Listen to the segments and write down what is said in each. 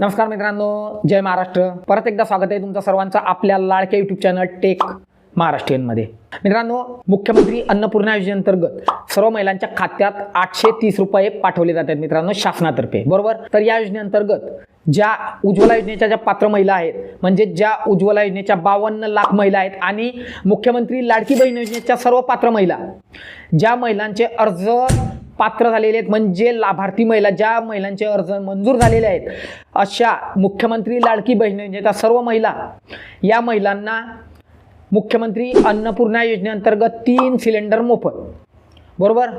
नमस्कार मित्रांनो जय महाराष्ट्र. परत एकदा स्वागत आहे तुमचं सर्वांचं आपल्या लाडक्या युट्यूब चॅनल टेक महाराष्ट्रीयनमध्ये. मित्रांनो मुख्यमंत्री अन्नपूर्णा योजनेअंतर्गत सर्व महिलांच्या खात्यात आठशे तीस रुपये पाठवले जातात मित्रांनो शासनातर्फे. बरोबर? तर या योजनेअंतर्गत ज्या उज्ज्वला योजनेच्या ज्या पात्र महिला आहेत म्हणजे ज्या उज्ज्वला योजनेच्या बावन्न लाख महिला आहेत आणि मुख्यमंत्री लाडकी बहीण योजनेच्या सर्व पात्र महिला ज्या महिलांचे अर्ज पात्र झालेले आहेत. म्हणजे लाभार्थी महिला ज्या महिलांचे अर्ज मंजूर झालेले आहेत अशा मुख्यमंत्री लाडकी बहीण योजनेच्या सर्व महिला या महिलांना मुख्यमंत्री अन्नपूर्णा योजनेअंतर्गत तीन सिलेंडर मोफत. बरोबर?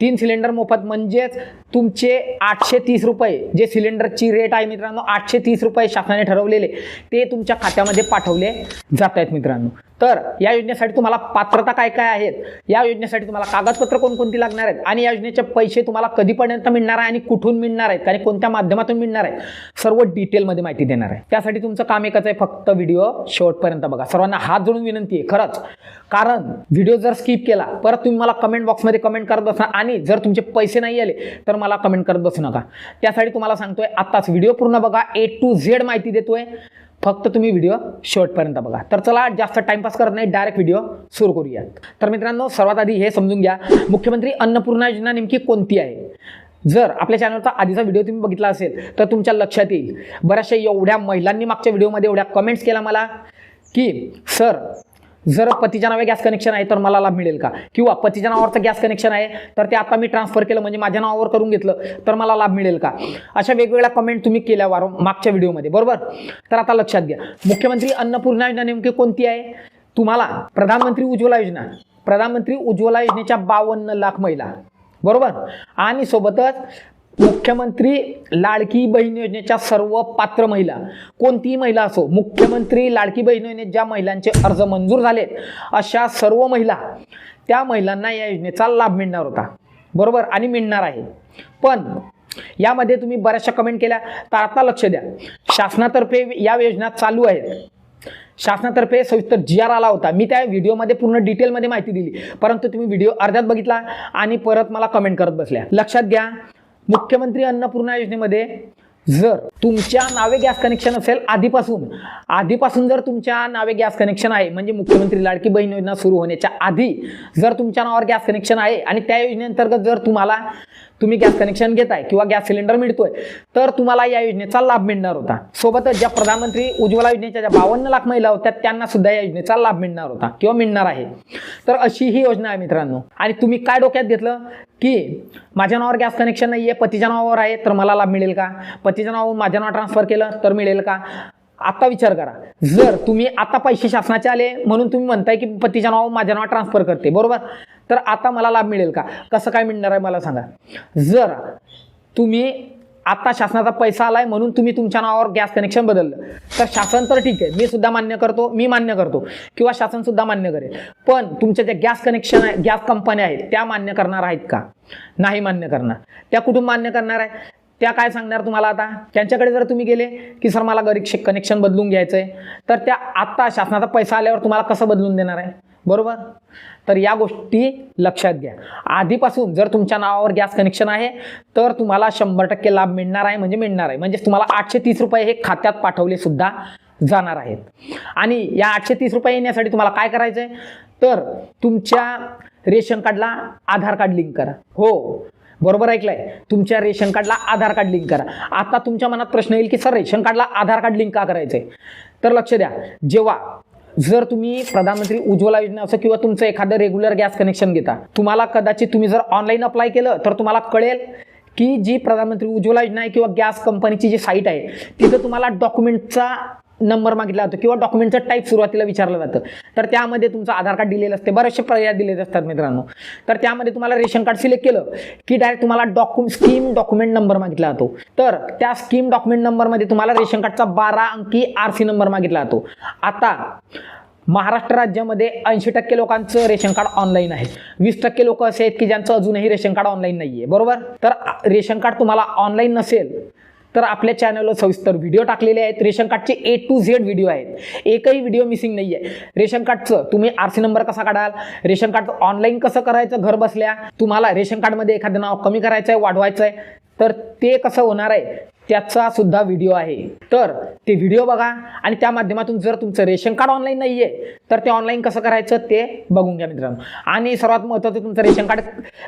तीन सिलेंडर मोफत म्हणजेच तुमचे आठशे तीस रुपये जे सिलेंडरची रेट आहे मित्रांनो आठशे तीस रुपये शासनाने ठरवलेले ते तुमच्या खात्यामध्ये पाठवले जात आहेत मित्रांनो. तर या योजनेसाठी तुम्हाला पात्रता काय काय आहेत? या योजनेसाठी तुम्हाला कागदपत्र कोणकोणती लागणार आहेत? आणि या योजनेचे पैसे तुम्हाला कधीपर्यंत मिळणार आहे आणि कुठून मिळणार आहेत? आणि कोणत्या माध्यमातून मिळणार आहेत? सर्व डिटेलमध्ये माहिती देणार आहे. त्यासाठी तुमचं काम एकच आहे फक्त व्हिडिओ शेवटपर्यंत बघा. सर्वांना हात जोडून विनंती आहे खरंच. कारण व्हिडिओ जर स्किप केला परत तुम्ही मला कमेंट बॉक्समध्ये कमेंट करत बसा आणि जर तुमचे पैसे नाही आले तर मला कमेंट करत बसू नका. त्यासाठी तुम्हाला सांगतोय आत्ताच व्हिडिओ पूर्ण बघा. ए टू झेड माहिती देतोय. फक्त तुम्ही व्हिडिओ शेवटपर्यंत बघा. तर चला जास्त टाइमपास करत नाही डायरेक्ट व्हिडिओ सुरू करूयात तर मित्रांनो सर्वात आधी हे समजून घ्या मुख्यमंत्री अन्नपूर्णा योजना नेमकी कोणती आहे? जर आपल्या चॅनलचा आधीचा व्हिडिओ तुम्ही बघितला असेल तर तुमच्या लक्षात येईल. बऱ्याचशा एवढ्या महिलांनी मागच्या व्हिडिओमध्ये एवढ्या कमेंट्स केल्या मला की सर जर पतीच्या नावे गॅस कनेक्शन आहे तर मला लाभ मिळेल का? किंवा पतीच्या नावावरचं गॅस कनेक्शन आहे तर ते आता मी ट्रान्सफर केलं म्हणजे माझ्या नावावर करून घेतलं तर मला लाभ मिळेल का? अशा वेगवेगळ्या कमेंट तुम्ही केल्या वारं मागच्या व्हिडिओमध्ये बरोबर? तर आता लक्षात घ्या. मुख्यमंत्री अन्नपूर्णा योजना नेमकी कोणती आहे? तुम्हाला प्रधानमंत्री उज्ज्वला योजना प्रधानमंत्री उज्ज्वला योजनेच्या बावन्न लाख महिला बरोबर? आणि सोबतच मुख्यमंत्री लाडकी बहीण योजनेच्या सर्व पात्र महिला कोणतीही महिला असो मुख्यमंत्री लाडकी बहीण योजनेत ज्या महिलांचे अर्ज मंजूर झालेत अशा सर्व महिला त्या महिलांना या योजनेचा लाभ मिळणार होता. बरोबर? आणि मिळणार आहे. पण यामध्ये तुम्ही बऱ्याचशा कमेंट केल्या. तर आता लक्ष द्या. शासनातर्फे या योजना चालू आहेत. शासनातर्फे सविस्तर जी आर आला होता. मी त्या व्हिडिओमध्ये पूर्ण डिटेलमध्ये माहिती दिली. परंतु तुम्ही व्हिडिओ अर्ध्यात बघितला आणि परत मला कमेंट करत बसल्या. लक्षात घ्या. मुख्यमंत्री अन्नपूर्णा योजनेमध्ये जर तुमच्या नावे गॅस कनेक्शन असेल आधीपासून आधीपासून जर तुमच्या नावे गॅस कनेक्शन आहे म्हणजे मुख्यमंत्री लाडकी बहीण योजना सुरू होण्याच्या आधी जर तुमच्या नावावर गॅस कनेक्शन आहे आणि त्या योजनेअंतर्गत जर तुम्हाला तुम्ही गॅस कनेक्शन घेताय किंवा गॅस सिलेंडर मिळतोय तर तुम्हाला या योजनेचा लाभ मिळणार होता. सोबतच ज्या प्रधानमंत्री उज्ज्वला योजनेच्या ज्या बावन्न लाख महिला होत्या त्यांना सुद्धा या योजनेचा लाभ मिळणार होता किंवा मिळणार आहे. तर अशी ही योजना आहे मित्रांनो. आणि तुम्ही काय डोक्यात घेतलं की माझ्या नावावर गॅस कनेक्शन नाही आहे पतीच्या नावावर आहे तर मला लाभ मिळेल का? पतीच्या नावावर माझ्या नाव ट्रान्सफर केलं तर मिळेल का? आता विचार करा. जर तुम्ही आता पैसे शासनाचे आले म्हणून तुम्ही म्हणताय की पतीच्या नावावर माझ्या नावावर ट्रान्सफर करते बरोबर? तर आता मला लाभ मिळेल का? कसं काय मिळणार आहे मला सांगा. जर तुम्ही आता शासनाचा पैसा आलाय म्हणून तुम्ही तुमच्या नावावर गॅस कनेक्शन बदललं तर शासन तर ठीक आहे. मी सुद्धा मान्य करतो मी मान्य करतो. किंवा शासन सुद्धा मान्य करेल. पण तुमच्या ज्या गॅस कनेक्शन आहे गॅस कंपन्या आहेत त्या मान्य करणार आहेत का? नाही मान्य करणार. त्या कुठून मान्य करणार आहे? त्या काय सांगणार तुम्हाला आता? त्यांच्याकडे जर तुम्ही गेले की सर मला गरीब कनेक्शन बदलून घ्यायचं आहे तर त्या आत्ता शासनाचा पैसा आल्यावर तुम्हाला कसं बदलून देणार आहे? बरोबर? तर या गोष्टी लक्षात घ्या. आधीपासून जर तुमच्या नावावर गॅस कनेक्शन आहे तर तुम्हाला शंभर टक्के लाभ मिळणार आहे म्हणजे मिळणार आहे. म्हणजे तुम्हाला आठशे तीस रुपये हे खात्यात पाठवले सुद्धा जाणार आहेत. आणि या आठशे तीस रुपये येण्यासाठी तुम्हाला काय करायचं आहे तर तुमच्या रेशन कार्डला आधार कार्ड लिंक करा. हो. बरोबर ऐकलंय? तुमच्या रेशन कार्डला आधार कार्ड लिंक करा. आता तुमच्या मनात प्रश्न येईल की सर रेशन कार्डला आधार कार्ड लिंक का करायचंय? तर लक्ष द्या. जेव्हा जर तुम्ही प्रधानमंत्री उज्ज्वला योजना असं किंवा तुमचं एखादं रेग्युलर गॅस कनेक्शन घेता तुम्हाला कदाचित तुम्ही जर ऑनलाईन अप्लाय केलं तर तुम्हाला कळेल की जी प्रधानमंत्री उज्ज्वला योजना आहे किंवा गॅस कंपनीची जी साईट आहे तिथं तुम्हाला डॉक्युमेंटचा नंबर मागितला जातो किंवा डॉक्युमेंटचं टाईप सुरुवातीला विचारलं जातं. तर त्यामध्ये तुमचं आधार कार्ड दिलेलं असते. बरेचसे पर्याय दिलेले असतात मित्रांनो. तर त्यामध्ये तुम्हाला रेशन कार्ड सिलेक्ट केलं की डायरेक्ट तुम्हाला डॉक्यु स्कीम डॉक्युमेंट नंबर मागितला जातो. तर त्या स्कीम डॉक्युमेंट नंबरमध्ये तुम्हाला रेशन कार्डचा बारा अंकी आर सी नंबर मागितला जातो. आता महाराष्ट्र राज्यामध्ये ऐंशी टक्के लोकांचं रेशन कार्ड ऑनलाईन आहे. वीस टक्के लोक असे आहेत की ज्यांचं अजूनही रेशन कार्ड ऑनलाईन नाही आहे बरोबर? तर रेशन कार्ड तुम्हाला ऑनलाईन नसेल तर आपल्या चॅनलवर सविस्तर व्हिडिओ टाकलेले आहेत. रेशन कार्डचे ए टू झेड व्हिडिओ आहेत. एकही व्हिडिओ मिसिंग नाही आहे रेशन कार्डचं तुम्ही आर सी नंबर कसा काढाल? रेशन कार्ड ऑनलाईन कसं करायचं घर बसल्या? तुम्हाला रेशन कार्डमध्ये एखादं नाव कमी करायचं आहे वाढवायचं आहे तर ते कसं होणार आहे? त्याचा सुद्धा व्हिडिओ आहे. तर ते व्हिडिओ बघा आणि त्या माध्यमातून जर तुमचं रेशन कार्ड ऑनलाईन नाही आहे तर ते ऑनलाईन कसं करायचं ते बघून घ्या मित्रांनो. आणि सर्वात महत्त्वाचं तुमचं रेशन कार्ड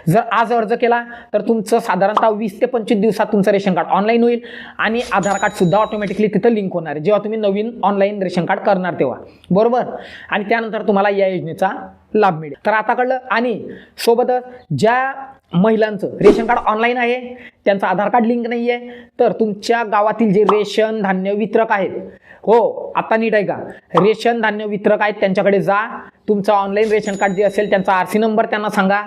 जर आज अर्ज केला तर तुमचं साधारणतः वीस ते पंचवीस दिवसात तुमचं रेशन कार्ड ऑनलाईन होईल आणि आधार कार्डसुद्धा ऑटोमॅटिकली तिथं लिंक होणार आहे. जेव्हा तुम्ही नवीन ऑनलाईन रेशन कार्ड करणार तेव्हा. बरोबर? आणि त्यानंतर तुम्हाला या योजनेचा लाभ मिळेल. तर आता कळलं? आणि सोबतच ज्या महिलांचं रेशन कार्ड ऑनलाईन आहे त्यांचं आधार कार्ड लिंक नाही आहे तर तुम तुमच्या गावातील जे रेशन धान्य वितरक आहेत हो आता नीट आहे का रेशन धान्य वितरक आहेत त्यांच्याकडे जा. तुमचं ऑनलाईन रेशन कार्ड जे असेल त्यांचा आर सी नंबर त्यांना सांगा.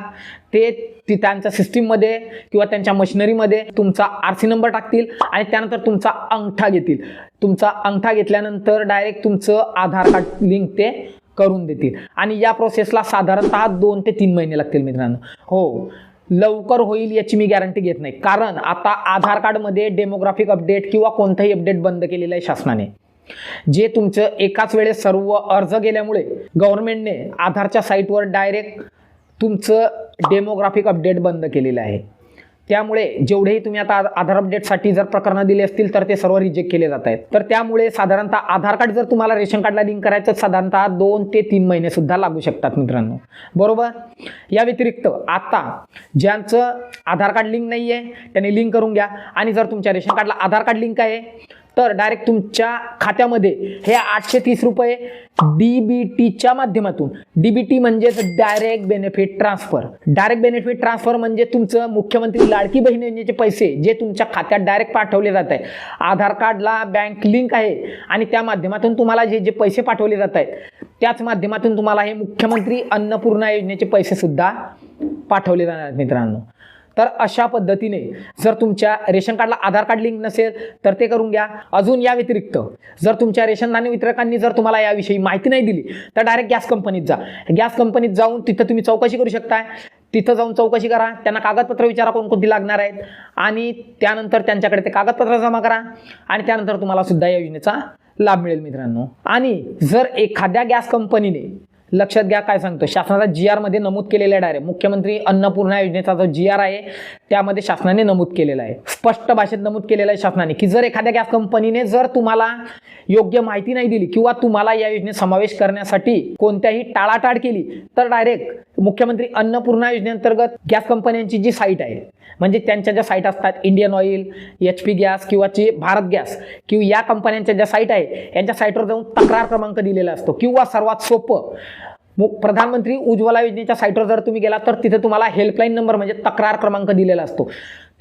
ते ती त्यांच्या सिस्टीममध्ये किंवा त्यांच्या मशिनरीमध्ये तुमचा आर सी नंबर टाकतील आणि त्यानंतर तुमचा अंगठा घेतील. तुमचा अंगठा घेतल्यानंतर डायरेक्ट तुमचं आधार कार्ड लिंक ते करून देतील. आणि या प्रोसेसला साधारणतः दोन ते तीन महिने लागतील मित्रांनो. हो. लवकर होईल याची मी गॅरंटी घेत नाही. कारण आता आधार कार्डमध्ये डेमोग्राफिक अपडेट किंवा कोणताही अपडेट बंद केलेलं आहे शासनाने. जे तुमचं एकाच वेळेस सर्व अर्ज गेल्यामुळे गव्हर्नमेंटने आधारच्या साईटवर डायरेक्ट तुमचं डेमोग्राफिक अपडेट बंद केलेलं आहे. त्यामुळे जेवढेही तुम्ही आता आधार अपडेटसाठी जर प्रकरणं दिली असतील तर ते सर्व रिजेक्ट केले जात आहेत. तर त्यामुळे साधारणतः आधार कार्ड जर तुम्हाला रेशन कार्डला लिंक करायचं तर साधारणतः दोन ते तीन महिने सुद्धा लागू शकतात मित्रांनो. बरोबर? या व्यतिरिक्त आता ज्यांचं आधार कार्ड लिंक नाही आहे त्यांनी लिंक करून घ्या. आणि जर तुमच्या रेशन कार्डला आधार कार्ड लिंक आहे तर डायरेक्ट तुमच्या खात्यामध्ये हे आठशे तीस रुपये डी बी टीच्या माध्यमातून. डी बी टी म्हणजेच direct benefit transfer direct benefit transfer म्हणजे तुमचं मुख्यमंत्री लाडकी बहीण योजनेचे पैसे जे तुमच्या खात्यात डायरेक्ट पाठवले जात आहे आधार कार्डला बँक लिंक आहे आणि त्या माध्यमातून तुम्हाला जे जे पैसे पाठवले जात आहेत त्याच माध्यमातून तुम्हाला हे मुख्यमंत्री अन्नपूर्णा योजनेचे पैसे सुद्धा पाठवले जाणार आहेत मित्रांनो. तर अशा पद्धतीने जर तुमच्या रेशन कार्डला आधार कार्ड लिंक नसेल तर ते करून घ्या. अजून या व्यतिरिक्त जर तुमच्या रेशन धान्य वितरकांनी जर तुम्हाला याविषयी माहिती नाही दिली तर डायरेक्ट गॅस कंपनीत जा. गॅस कंपनीत जाऊन तिथं तुम्ही चौकशी करू शकताय. तिथं जाऊन चौकशी करा. त्यांना कागदपत्र विचारा कोणकोणती लागणार आहेत. आणि त्यानंतर त्यांच्याकडे ते कागदपत्र जमा करा. आणि त्यानंतर तुम्हाला सुद्धा या योजनेचा लाभ मिळेल मित्रांनो. आणि जर एखाद्या गॅस कंपनीने लक्षात घ्या काय सांगतो शासनाचा जी आरमध्ये नमूद केलेलं आहे डायरेक्ट मुख्यमंत्री अन्नपूर्णा योजनेचा जो जी आर आहे त्यामध्ये शासनाने नमूद केलेला आहे. स्पष्ट भाषेत नमूद केलेलं आहे शासनाने की जर एखाद्या गॅस कंपनीने जर तुम्हाला योग्य माहिती नाही दिली किंवा तुम्हाला या योजनेत समावेश करण्यासाठी कोणत्याही टाळाटाळ केली तर डायरेक्ट मुख्यमंत्री अन्नपूर्णा योजनेअंतर्गत गॅस कंपन्यांची जी साईट आहे म्हणजे त्यांच्या ज्या साईट असतात Indian oil H P gas किंवा ची भारत गॅस किंवा या कंपन्यांच्या ज्या साईट आहे यांच्या साईटवर जाऊन तक्रार क्रमांक दिलेला असतो. किंवा सर्वात सोपं मु- प्रधानमंत्री उज्ज्वला योजनेच्या साईटवर जर तुम्ही गेला तर तिथे तुम्हाला हेल्पलाईन नंबर म्हणजे तक्रार क्रमांक दिलेला असतो.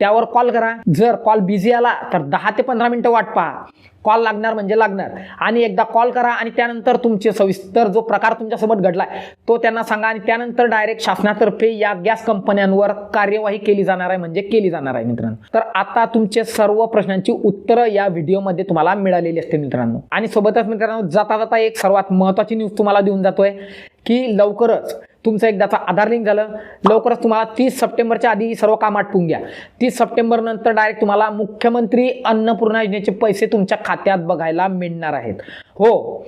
त्यावर कॉल करा. जर कॉल बिझी आला तर दहा ते पंधरा मिनटं वाट पहा. कॉल लागणार म्हणजे लागणार. आणि एकदा कॉल करा आणि त्यानंतर तुमचे सविस्तर जो प्रकार तुमच्यासोबत घडलाय तो त्यांना सांगा आणि त्यानंतर डायरेक्ट शासनातर्फे या गॅस कंपन्यांवर कार्यवाही केली जाणार आहे म्हणजे केली जाणार आहे मित्रांनो. तर आता तुमचे सर्व प्रश्नांची उत्तरं या व्हिडिओमध्ये तुम्हाला मिळालेली असते मित्रांनो. आणि सोबतच मित्रांनो जाता जाता एक सर्वात महत्त्वाची न्यूज तुम्हाला देऊन जातोय की लवकरच तुमचं एकदाचा आधार लिंक झालं. लवकरच तुम्हाला तीस सप्टेंबरच्या आधी सर्व काम आटपून घ्या. तीस सप्टेंबरनंतर डायरेक्ट तुम्हाला मुख्यमंत्री अन्नपूर्णा योजनेचे पैसे तुमच्या खात्यात बघायला मिळणार आहेत. हो.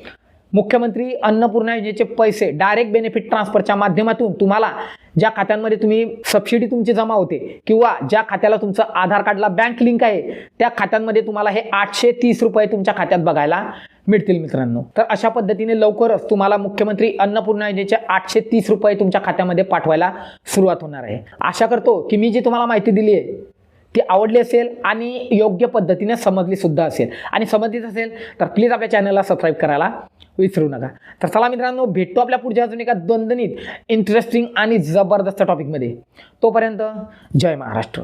मुख्यमंत्री अन्नपूर्णा योजनेचे पैसे डायरेक्ट बेनिफिट ट्रान्सफरच्या माध्यमातून तुम्हाला ज्या खात्यांमध्ये तुम्ही सबसिडी तुमची जमा होते किंवा ज्या खात्याला तुमचं आधार कार्डला बँक लिंक आहे त्या खात्यांमध्ये तुम्हाला हे आठशे तीस रुपये तुमच्या खात्यात बघायला मिळतील मित्रांनो. तर अशा पद्धतीने लवकरच तुम्हाला मुख्यमंत्री अन्नपूर्णा योजनेचे आठशे तीस रुपये तुमच्या खात्यामध्ये पाठवायला सुरुवात होणार आहे. आशा करतो की मी जी तुम्हाला माहिती दिली आहे ती आवडली असेल आणि योग्य पद्धतीने समजली सुद्धा असेल. आणि समजलीच असेल तर प्लीज आपल्या चॅनलला सबस्क्राईब करायला विसरू नका. तर चला मित्रांनो भेटतो आपल्या पुढच्या अजून एका द्वंदनीत इंटरेस्टिंग आणि जबरदस्त टॉपिकमध्ये तोपर्यंत जय महाराष्ट्र.